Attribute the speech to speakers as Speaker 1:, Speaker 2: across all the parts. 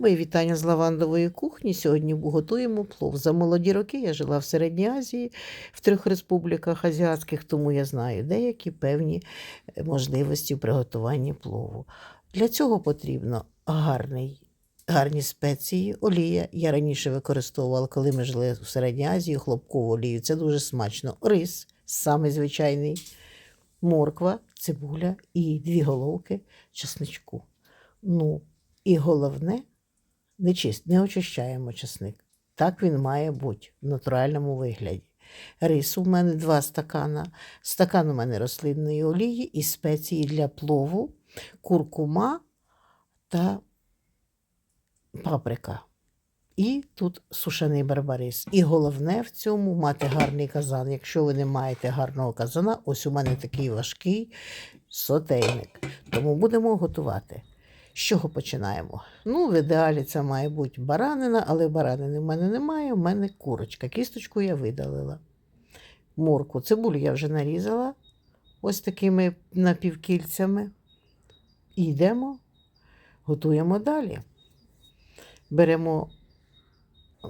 Speaker 1: Мої вітання з лавандової кухні. Сьогодні готуємо плов. За молоді роки я жила в Середній Азії, в трьох республіках азіатських, тому я знаю деякі певні е, можливості в приготуванні плову. Для цього потрібно гарний, гарні спеції, олія. Я раніше використовувала, коли ми жили в Середній Азії, хлопкову олію. Це дуже смачно. Рис, самий звичайний, морква, цибуля і дві головки чесничку. Ну, і головне, не чист, не очищаємо чесник. Так він має бути в натуральному вигляді. Рису в мене два стакана, стакан у мене рослинної олії і спеції для плову, куркума та паприка. І тут сушений барбарис. І головне в цьому мати гарний казан. Якщо ви не маєте гарного казана, ось у мене такий важкий сотейник. Тому будемо готувати. З чого починаємо? Ну, в ідеалі це має бути баранина, але баранини в мене немає, в мене курочка. Кісточку я видалила. Морку, цибулю я вже нарізала ось такими напівкільцями. І йдемо, готуємо далі. Беремо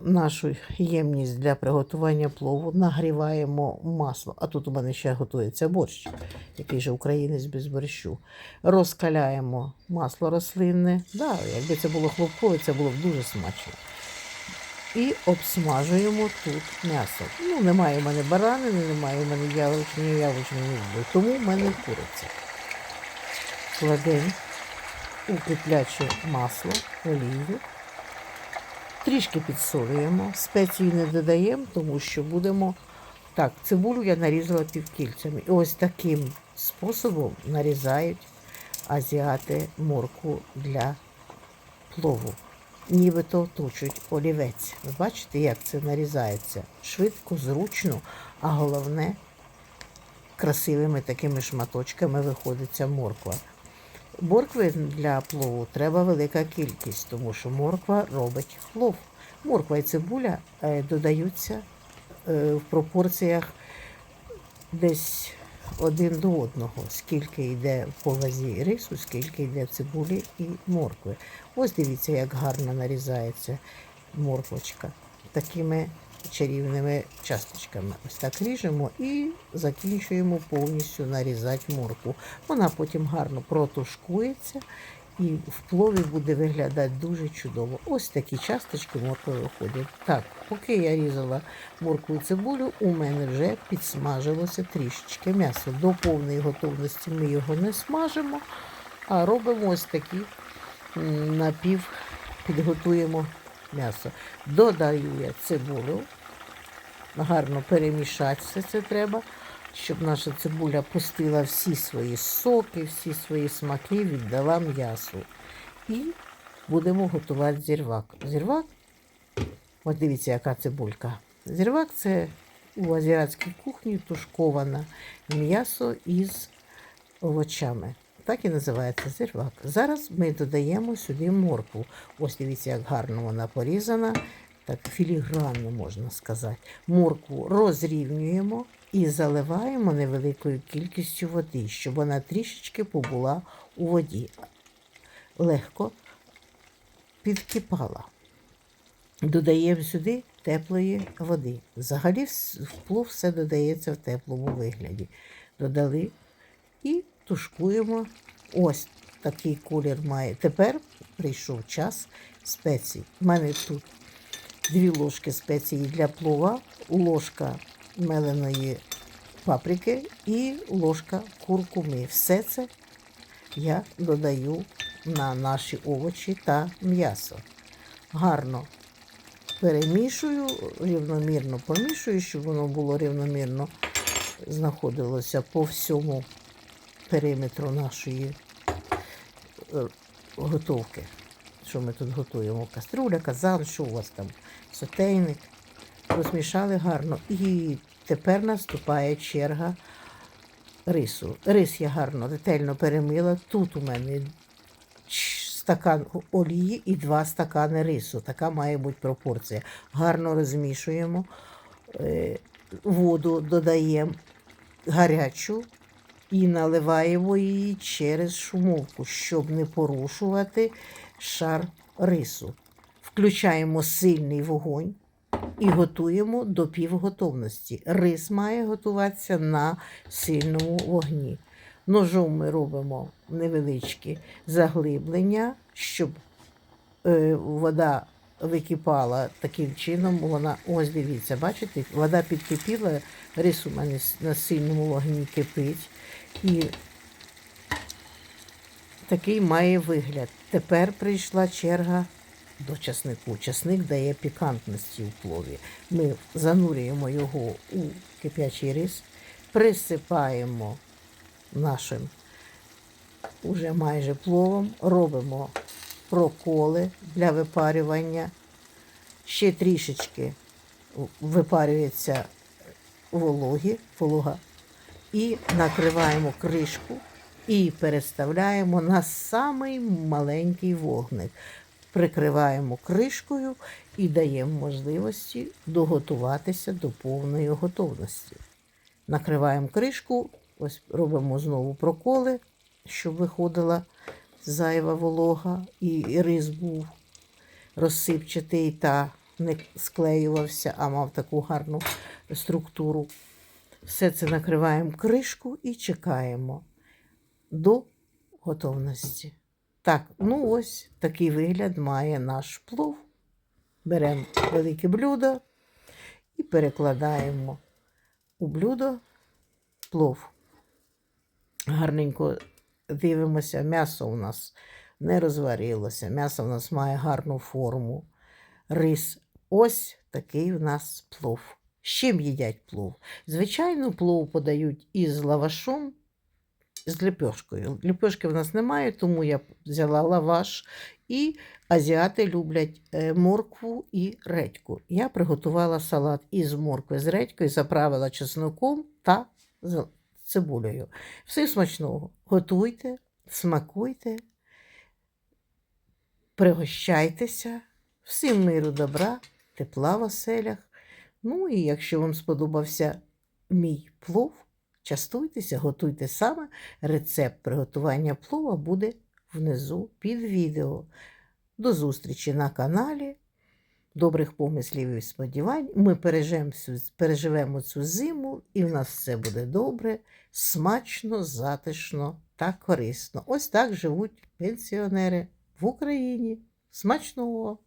Speaker 1: нашу ємність для приготування плову, нагріваємо масло. А тут у мене ще готується борщ, який же українець без борщу. Розкаляємо масло рослинне. Да, якби це було хлопкове, це було б дуже смачно. І обсмажуємо тут м'ясо. Ну, немає в мене баранини, немає в мене яловичини, яловичини не тому в мене куриця. Кладемо у кипляче масло, олію. Трішки підсолюємо, спеції не додаємо, тому що будемо. Так, цибулю я нарізала півкільцями. І ось таким способом нарізають азіати морку для плову. Нібито точуть олівець. Ви бачите, як це нарізається? Швидко, зручно, а головне, красивими такими шматочками виходить ця морква. Моркви для плову треба велика кількість, тому що морква робить плов. Морква і цибуля е, додаються е, в пропорціях десь один до одного, скільки йде по вазі рису, скільки йде цибулі і моркви. Ось дивіться, як гарно нарізається морквочка такими чарівними часточками. Ось так ріжемо і закінчуємо повністю нарізати моркву. Вона потім гарно протушкується і в плові буде виглядати дуже чудово. Ось такі часточки моркви виходять. Так, поки я різала моркву і цибулю, у мене вже підсмажилося трішечки м'ясо. До повної готовності ми його не смажимо, а робимо ось такі напів, підготуємо м'ясо. Додаю я цибулю, гарно перемішати все це треба, щоб наша цибуля пустила всі свої соки, всі свої смаки, віддала м'ясу. І будемо готувати зірвак. Зірвак, от дивіться, яка цибулька. Зірвак це у азіатській кухні тушковане м'ясо із овочами. Так і називається зірвак. Зараз ми додаємо сюди моркву. Ось дивіться, як гарно вона порізана, так філігранно можна сказати. Моркву розрівнюємо і заливаємо невеликою кількістю води, щоб вона трішечки побула у воді. Легко підкипала. Додаємо сюди теплої води. Взагалі в все додається в теплому вигляді. Додали і тушкуємо. Ось такий колір має. Тепер прийшов час спецій. У мене тут дві ложки спеції для плова, ложка меленої паприки і ложка куркуми. Все це я додаю на наші овочі та м'ясо. Гарно перемішую, рівномірно помішую, щоб воно було рівномірно знаходилося по всьому периметру нашої е, готовки. Що ми тут готуємо? Каструля, казан, що у вас там? Сотейник. Розмішали гарно. І тепер наступає черга рису. Рис я гарно, ретельно перемила. Тут у мене стакан олії і два стакани рису. Така має бути пропорція. Гарно розмішуємо, е, воду додаємо гарячу і наливаємо її через шумовку, щоб не порушувати шар рису. Включаємо сильний вогонь і готуємо до півготовності. Рис має готуватися на сильному вогні. Ножом ми робимо невеличкі заглиблення, щоб е, вода википала таким чином. Вона, ось дивіться, бачите, вода підкипіла, рис у мене на сильному вогні кипить. І такий має вигляд. Тепер прийшла черга до часнику. Часник дає пікантності у плові. Ми занурюємо його у кип'ячий рис, присипаємо нашим уже майже пловом, робимо проколи для випарювання. Ще трішечки випарюється вологі, волога, і накриваємо кришку і переставляємо на самий маленький вогник. Прикриваємо кришкою і даємо можливості доготуватися до повної готовності. Накриваємо кришку, ось робимо знову проколи, щоб виходила зайва волога, і рис був розсипчатий та не склеювався, а мав таку гарну структуру. Все це накриваємо кришку і чекаємо до готовності. Так, ну ось такий вигляд має наш плов. Беремо велике блюдо і перекладаємо у блюдо плов. Гарненько дивимося, м'ясо у нас не розварилося, м'ясо у нас має гарну форму. Рис. Ось такий у нас плов. З чим їдять плов? Звичайно, плов подають із лавашом, з ліпешкою. Ліпешки в нас немає, тому я взяла лаваш. І азіати люблять е, моркву і редьку. Я приготувала салат із моркви з редькою, заправила чесноком та цибулею. Все смачного. Готуйте, смакуйте, пригощайтеся. Всім миру, добра, тепла в оселях. Ну і якщо вам сподобався мій плов, частуйтеся, готуйте саме. Рецепт приготування плова буде внизу під відео. До зустрічі на каналі. Добрих помислів і сподівань. Ми переживемо цю, зиму, і в нас все буде добре, смачно, затишно та корисно. Ось так живуть пенсіонери в Україні. Смачного!